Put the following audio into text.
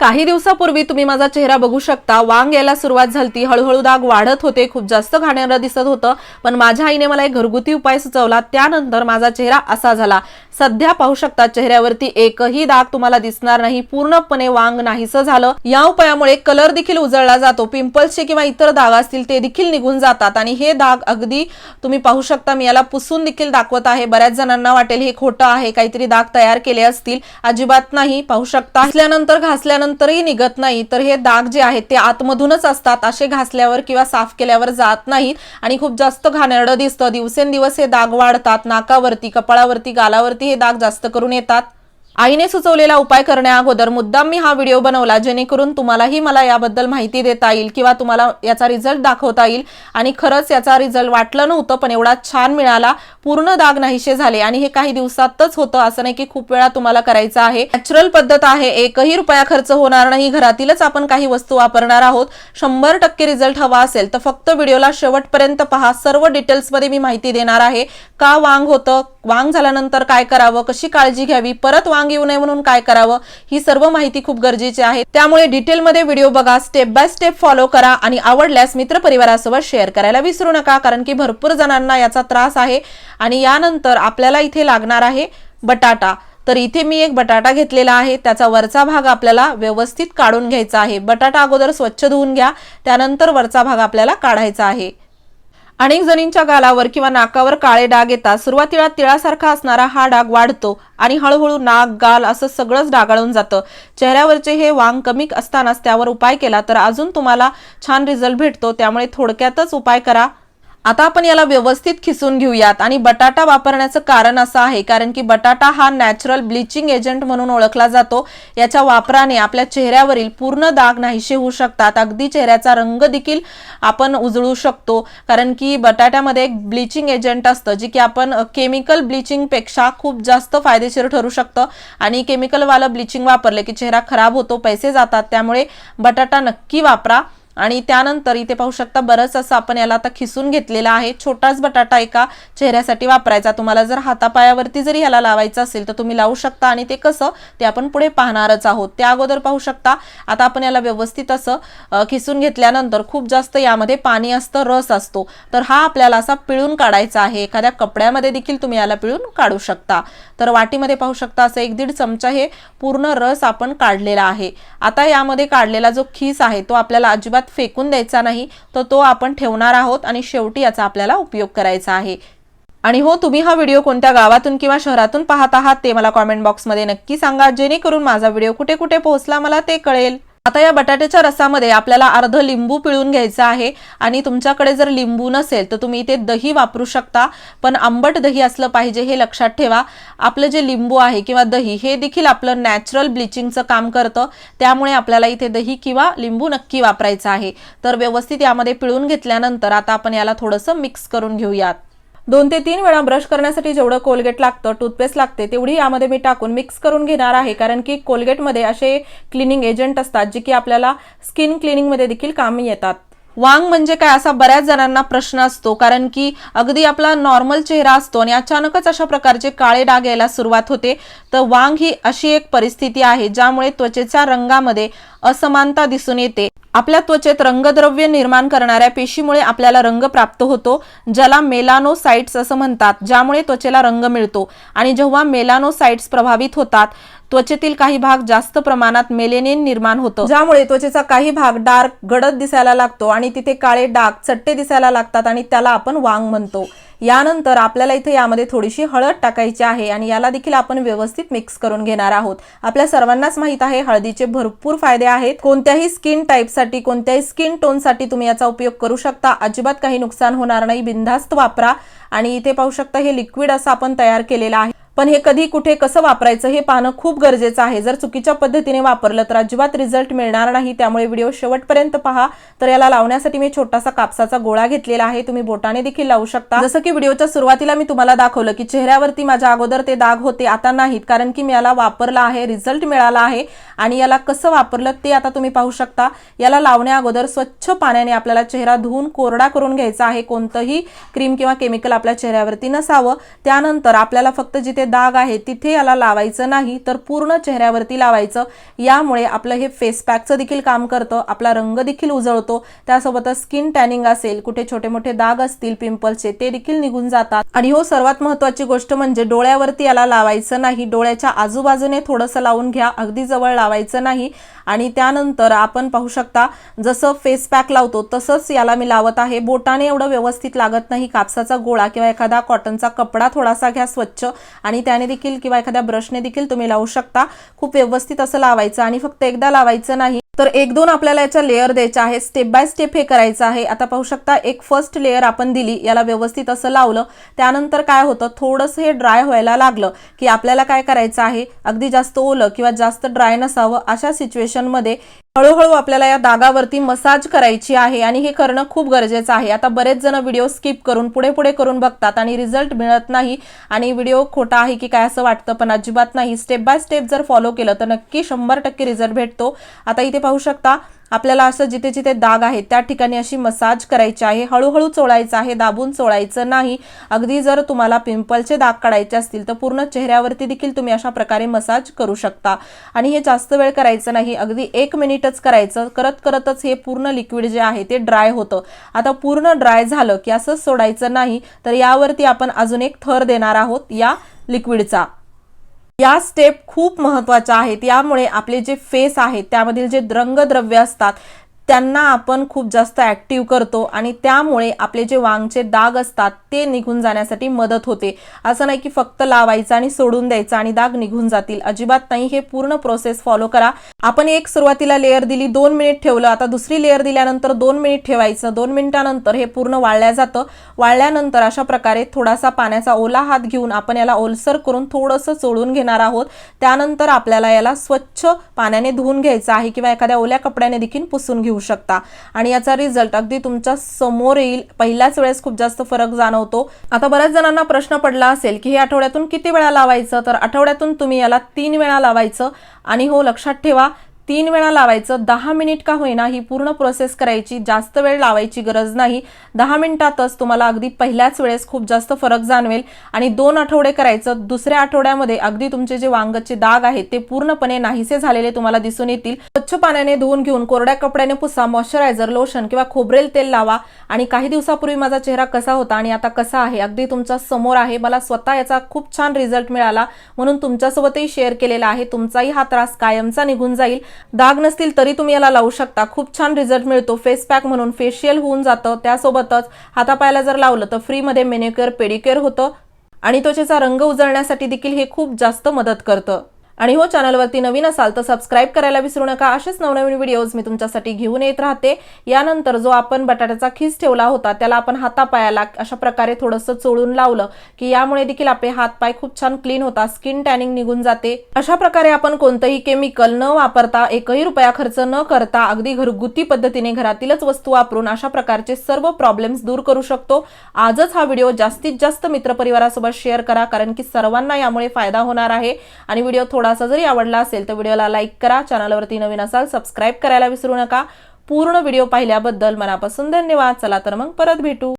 काही दिवसापूर्वी तुम्ही माझा चेहरा बघू शकता. वांग यायला सुरुवात झाली हळूहळू दाग वाढत होते. खूप जास्त घाणेरडं दिसत होतं. पण माझ्या आईने मला एक घरगुती उपाय सुचवला. त्यानंतर माझा चेहरा असा झाला. सध्या पाहू शकता चेहऱ्यावरती एकही दाग तुम्हाला दिसणार नाही. पूर्णपणे वांग नाहीसं झालं. या उपायामुळे कलर देखील उजळला जातो. पिंपल्सचे किंवा इतर दाग असतील ते देखील निघून जातात. आणि हे दाग अगदी तुम्ही पाहू शकता मी याला पुसून देखील दाखवत आहे. बऱ्याच जणांना वाटेल हे खोटं आहे काहीतरी दाग तयार केले असतील. अजिबात नाही पाहू शकता. घासल्यानंतर घासल्यानंतरही निघत नाही. तर हे दाग जे आहेत ते आतमधूनच असतात. असे घासल्यावर किंवा साफ केल्यावर जात नाहीत. आणि खूप जास्त घाणेरडं दिसतं. दिवसेंदिवस हे दाग वाढतात. नाकावरती कपाळावरती गालावरती. हे दाग जास्त करून येतात. आईने सुचवलेला उपाय करण्या अगोदर मुद्दाम मी हा व्हिडिओ बनवला जेणेकरून तुम्हालाही मला याबद्दल माहिती देता येईल किंवा तुम्हाला याचा रिझल्ट दाखवता येईल. आणि खरंच याचा रिझल्ट वाटलं नव्हतं पण एवढा छान मिळाला. पूर्ण दाग नाहीसे झाले आणि हे काही दिवसातच होतं असं नाही की खूप वेळा तुम्हाला करायचं आहे. नॅचरल पद्धत आहे एकही रुपया खर्च होणार नाही. घरातीलच आपण काही वस्तू वापरणार आहोत. शंभर टक्के रिझल्ट हवा असेल तर फक्त व्हिडिओला शेवटपर्यंत पहा. सर्व डिटेल्समध्ये मी माहिती देणार आहे. का वांग होतं? वांग झाल्यानंतर काय करावं? कशी काळजी घ्यावी? परत वांग येऊ नये म्हणून काय करावं? ही सर्व माहिती खूप गरजेची आहे. त्यामुळे डिटेलमध्ये व्हिडिओ बघा स्टेप बाय स्टेप फॉलो करा आणि आवडल्यास मित्रपरिवारासोबत शेअर करायला विसरू नका कारण की भरपूर जणांना याचा त्रास आहे आणि यानंतर आपल्याला इथे लागणार आहे बटाटा. तर इथे मी एक बटाटा घेतलेला आहे त्याचा वरचा भाग आपल्याला व्यवस्थित काढून घ्यायचा आहे. बटाटा अगोदर स्वच्छ धुवून घ्या त्यानंतर वरचा भाग आपल्याला काढायचा आहे. अनेक जणींच्या गालावर किंवा नाकावर काळे डाग येतात. सुरुवातीला तिळासारखा असणारा हा डाग वाढतो आणि हळूहळू नाक गाल असं सगळंच डागाळून जातं. चेहऱ्यावरचे हे वांग कमी असतानाच त्यावर उपाय केला तर अजून तुम्हाला छान रिझल्ट भेटतो. त्यामुळे थोडक्यातच उपाय करा. आता आपण याला व्यवस्थित खिसून घेऊयात आणि बटाटा वापरण्याचं कारण असं आहे कारण की बटाटा हा नॅचरल ब्लिचिंग एजंट म्हणून ओळखला जातो. याच्या वापराने आपल्या चेहऱ्यावरील पूर्ण दाग नाहीसे होऊ शकतात. अगदी चेहऱ्याचा रंग देखील आपण उजळू शकतो कारण की बटाट्यामध्ये एक ब्लिचिंग एजंट असतं जे की आपण केमिकल ब्लिचिंगपेक्षा खूप जास्त फायदेशीर ठरू शकतं. आणि केमिकलवालं ब्लिचिंग वापरले की चेहरा खराब होतो पैसे जातात त्यामुळे बटाटा नक्की वापरा. आणि त्यानंतर इथे पाहू शकता बरंच असं आपण याला आता खिसून घेतलेला आहे. छोटाच बटाटा एका चेहऱ्यासाठी वापरायचा. तुम्हाला जर हातापायावरती जरी ह्याला लावायचं असेल तर तुम्ही लावू शकता आणि ते कसं ते आपण पुढे पाहणारच आहोत. त्या अगोदर पाहू शकता आता आपण याला व्यवस्थित असं खिसून घेतल्यानंतर खूप जास्त यामध्ये पाणी असतं रस असतो. तर हा आपल्याला असा पिळून काढायचा आहे. एखाद्या कपड्यामध्ये देखील तुम्ही याला पिळून काढू शकता. तर वाटीमध्ये पाहू शकता असं एक दीड चमचा हे पूर्ण रस आपण काढलेला आहे. आता यामध्ये काढलेला जो खीस आहे तो आपल्याला अजिबात फेकून द्यायचा नाही तर तो आपण ठेवणार आहोत आणि शेवटी याचा आपल्याला उपयोग करायचा आहे. आणि हो तुम्ही हा व्हिडिओ कोणत्या गावातून किंवा शहरातून पाहत आहात ते मला कॉमेंट बॉक्समध्ये नक्की सांगा. जेणेकरून माझा व्हिडिओ कुठे कुठे पोहोचला मला ते कळेल. आता या बटाट्याच्या रसामध्ये आपल्याला अर्ध लिंबू पिळून घ्यायचं आहे आणि तुमच्याकडे जर लिंबू नसेल तर तुम्ही इथे दही वापरू शकता. पण आंबट दही असलं पाहिजे हे लक्षात ठेवा. आपलं जे लिंबू आहे किंवा दही हे देखील आपलं नॅचरल ब्लिचिंगचं काम करतं. त्यामुळे आपल्याला इथे दही किंवा लिंबू नक्की वापरायचं आहे. तर व्यवस्थित यामध्ये पिळून घेतल्यानंतर आता आपण याला थोडंसं मिक्स करून घेऊयात. दोन ते तीन वेळा ब्रश करण्यासाठी जेवढं कोलगेट लागतं टूथपेस्ट लागते तेवढी यामध्ये मी टाकून मिक्स करून घेणार आहे. कारण की कोलगेटमध्ये असे क्लिनिंग एजंट असतात जे की आपल्याला स्किन क्लिनिंगमध्ये देखील कामी येतात. वांग म्हणजे काय असा बऱ्याच जणांना प्रश्न असतो. कारण की अगदी आपला नॉर्मल चेहरा असतो आणि अचानकच अशा प्रकारचे काळे डाग यायला सुरुवात होते. तर वांग ही अशी एक परिस्थिती आहे ज्यामुळे त्वचेच्या रंगामध्ये असमानता दिसून येते. आपल्या त्वचेत रंगद्रव्य निर्माण करणाऱ्या पेशीमुळे आपल्याला रंग प्राप्त होतो ज्याला मेलानोसाइट्स असं म्हणतात ज्यामुळे त्वचेला रंग मिळतो. आणि जेव्हा मेलानोसाइट्स प्रभावित होतात त्वचेतील काही भाग जास्त प्रमाणात मेलेनिन निर्माण होतं. ज्यामुळे त्वचेचा काही भाग डार्क गडद दिसायला लागतो आणि तिथे काळे डाग चट्टे दिसायला लागतात आणि त्याला आपण वांग म्हणतो. यानंतर आपल्याला इथे यामध्ये थोडीशी हळद टाकायची आहे आणि याला देखील आपण व्यवस्थित मिक्स करून घेणार आहोत. आपल्या सर्वांनाच माहीत आहे हळदीचे भरपूर फायदे आहेत. कोणत्याही स्किन टाईपसाठी कोणत्याही स्किन टोनसाठी तुम्ही याचा उपयोग करू शकता. अजिबात काही नुकसान होणार नाही. बिनधास्त वापरा. आणि इथे पाहू शकता हे लिक्विड असं आपण तयार केलेलं आहे. पण हे कधी कुठे कसं वापरायचं हे पाहणं खूप गरजेचं आहे. जर चुकीच्या पद्धतीने वापरलं तर अजिबात रिझल्ट मिळणार नाही. त्यामुळे व्हिडिओ शेवटपर्यंत पहा. तर याला लावण्यासाठी मी छोटासा कापसाचा गोळा घेतलेला आहे. तुम्ही बोटाने देखील लावू शकता. जसं की व्हिडिओच्या सुरुवातीला मी तुम्हाला दाखवलं की चेहऱ्यावरती माझ्या अगोदर ते दाग होते आता नाहीत. कारण की मी याला वापरला आहे रिझल्ट मिळाला आहे. आणि याला कसं वापरलं ते आता तुम्ही पाहू शकता. याला लावण्या अगोदर स्वच्छ पाण्याने आपल्याला चेहरा धुवून कोरडा करून घ्यायचा आहे. कोणतंही क्रीम किंवा केमिकल आपल्या चेहऱ्यावरती नसावं. त्यानंतर आपल्याला फक्त जिथे दाग आहे तिथे याला लावायचं नाही तर पूर्ण चेहऱ्यावरती लावायचं. यामुळे आपलं हे फेस पॅकचं देखील काम करतं आपला रंग देखील उजळतो. त्यासोबतच स्किन टॅनिंग असेल कुठे छोटे मोठे दाग असतील पिंपल्सचे ते देखील निघून जातात. आणि हो सर्वात महत्वाची गोष्ट म्हणजे डोळ्यावरती याला लावायचं नाही. डोळ्याच्या आजूबाजूने थोडंसं लावून घ्या अगदी जवळ लावायचं नाही. आणि त्यानंतर आपण पाहू शकता जसं फेस पॅक लावतो तसंच याला मी लावत आहे. बोटाने एवढं व्यवस्थित लागत नाही. कापसाचा गोळा किंवा एखादा कॉटनचा कपडा थोडासा घ्या स्वच्छ. आणि त्याने देखील किंवा एखाद्या ब्रशने देखील तुम्ही लावू शकता. खूप व्यवस्थित असं लावायचं आणि फक्त एकदा लावायचं नाही तर एक दोन आपल्याला याच्या लेअर द्यायच्या आहे स्टेप बाय स्टेप हे करायचं आहे. आता पाहू शकता एक फर्स्ट लेअर आपण दिली याला व्यवस्थित असं लावलं. त्यानंतर काय होतं थोडंसं हे ड्राय व्हायला लागलं की आपल्याला काय करायचं आहे अगदी जास्त ओलं किंवा जास्त ड्राय नसावं अशा सिच्युएशनमध्ये हळूहळू आपल्याला या दागावरती मसाज करायची आहे आणि हे करणं खूप गरजेचं आहे. आता बरेच जण व्हिडिओ स्किप करून पुढे पुढे करून बघतात आणि रिझल्ट मिळत नाही आणि व्हिडिओ खोटा आहे की काय असं वाटतं पण अजिबात नाही. स्टेप बाय स्टेप जर फॉलो केलं तर नक्की शंभर टक्के रिझल्ट भेटतो. आता इथे पाहू शकता आपल्याला असं जिथे जिथे दाग आहे त्या ठिकाणी अशी मसाज करायची आहे हळूहळू चोळायचं आहे दाबून चोळायचं नाही. अगदी जर तुम्हाला पिंपलचे दाग काढायचे असतील तर पूर्ण चेहऱ्यावरती देखील तुम्ही अशा प्रकारे मसाज करू शकता. आणि हे जास्त वेळ करायचं नाही अगदी एक मिनिटच करायचं. करत करतच हे पूर्ण लिक्विड जे आहे ते ड्राय होतं. आता पूर्ण ड्राय झालं की असंच सोडायचं नाही तर यावरती आपण अजून एक थर देणार आहोत या लिक्विडचा. या स्टेप खूप महत्त्वाच्या आहेत. यामुळे आपले जे फेस आहेत त्यामधील जे रंगद्रव्य असतात त्यांना आपण खूप जास्त ॲक्टिव्ह करतो आणि त्यामुळे आपले जे वांगचे डाग असतात ते निघून जाण्यासाठी मदत होते. असं नाही की फक्त लावायचं आणि सोडून द्यायचं आणि डाग निघून जातील. अजिबात नाही हे पूर्ण प्रोसेस फॉलो करा. आपण एक सुरुवातीला लेअर दिली दोन मिनिट ठेवलं. आता दुसरी लेअर दिल्यानंतर दोन मिनिट ठेवायचं. दोन मिनिटानंतर हे पूर्ण वाळल्या जातं. वाळल्यानंतर अशा प्रकारे थोडासा पाण्याचा ओला हात घेऊन आपण याला ओलसर करून थोडंसं चोळून घेणार आहोत. त्यानंतर आपल्याला याला स्वच्छ पाण्याने धुवून घ्यायचं आहे किंवा एखाद्या ओल्या कपड्याने देखील पुसून घेऊ शकता. आणि याचा रिझल्ट अगदी तुमच्यासमोर येईल. पहिल्याच वेळेस खूप जास्त फरक जाणवतो. आता बऱ्याच जणांना प्रश्न पडला असेल की हे आठवड्यातून किती वेळा लावायचं? तर आठवड्यातून तुम्ही याला तीन वेळा लावायचं. आणि हो लक्षात ठेवा तीन वेळा लावायचं दहा मिनिट का होईना ही पूर्ण प्रोसेस करायची जास्त वेळ लावायची गरज नाही. दहा मिनिटातच तुम्हाला अगदी पहिल्याच वेळेस खूप जास्त फरक जाणवेल आणि दोन आठवडे करायचं दुसऱ्या आठवड्यामध्ये अगदी तुमचे जे वांगचे दाग आहेत ते पूर्णपणे नाहीसे झालेले तुम्हाला दिसून येतील. स्वच्छ पाण्याने धुवून घेऊन कोरड्या कपड्याने पुसा मॉइश्चरायझर लोशन किंवा खोबरेल तेल लावा आणि काही दिवसापूर्वी माझा चेहरा कसा होता आणि आता कसा आहे अगदी तुमच्यासमोर आहे मला स्वतः याचा खूप छान रिझल्ट मिळाला. म्हणून तुमच्यासोबतही शेअर केलेला आहे तुमचाही हा त्रास कायमचा निघून जाईल. दाग नसतील तरी तुम्ही याला लावू शकता. खूप छान रिझल्ट मिळतो. फेस पॅक म्हणून फेशियल होऊन जातं. त्यासोबतच हातापायाला जर लावलं तर फ्रीमध्ये मेनिक्युअर पेडिक्युअर होतं. आणि त्वचेचा रंग उजळण्यासाठी देखील हे खूप जास्त मदत करतं. आणि हो चॅनलवरती नवीन असाल तर सबस्क्राईब करायला विसरू नका. असेच नवनवीन व्हिडिओज मी तुमच्यासाठी घेऊन येत राहते. यानंतर जो आपण बटाट्याचा खीस ठेवला होता त्याला आपण हातापायाला अशा प्रकारे थोडंसं चोळून लावलं की यामुळे देखील आपले हातपाय खूप छान क्लीन होतात स्किन टॅनिंग निघून जाते. अशा प्रकारे आपण कोणतंही केमिकल न वापरता एकही रुपया खर्च न करता अगदी घरगुती पद्धतीने घरातीलच वस्तू वापरून अशा प्रकारचे सर्व प्रॉब्लेम्स दूर करू शकतो. आजच हा व्हिडिओ जास्तीत जास्त मित्रपरिवारासोबत शेअर करा कारण की सर्वांना यामुळे फायदा होणार आहे. आणि व्हिडिओ थोडासा जरी आवडला असेल तर व्हिडिओला लाईक करा. चॅनलवरती नवीन असाल सबस्क्राईब करायला विसरू नका. पूर्ण व्हिडिओ पाहिल्याबद्दल मनापासून धन्यवाद. चला तर मग परत भेटू.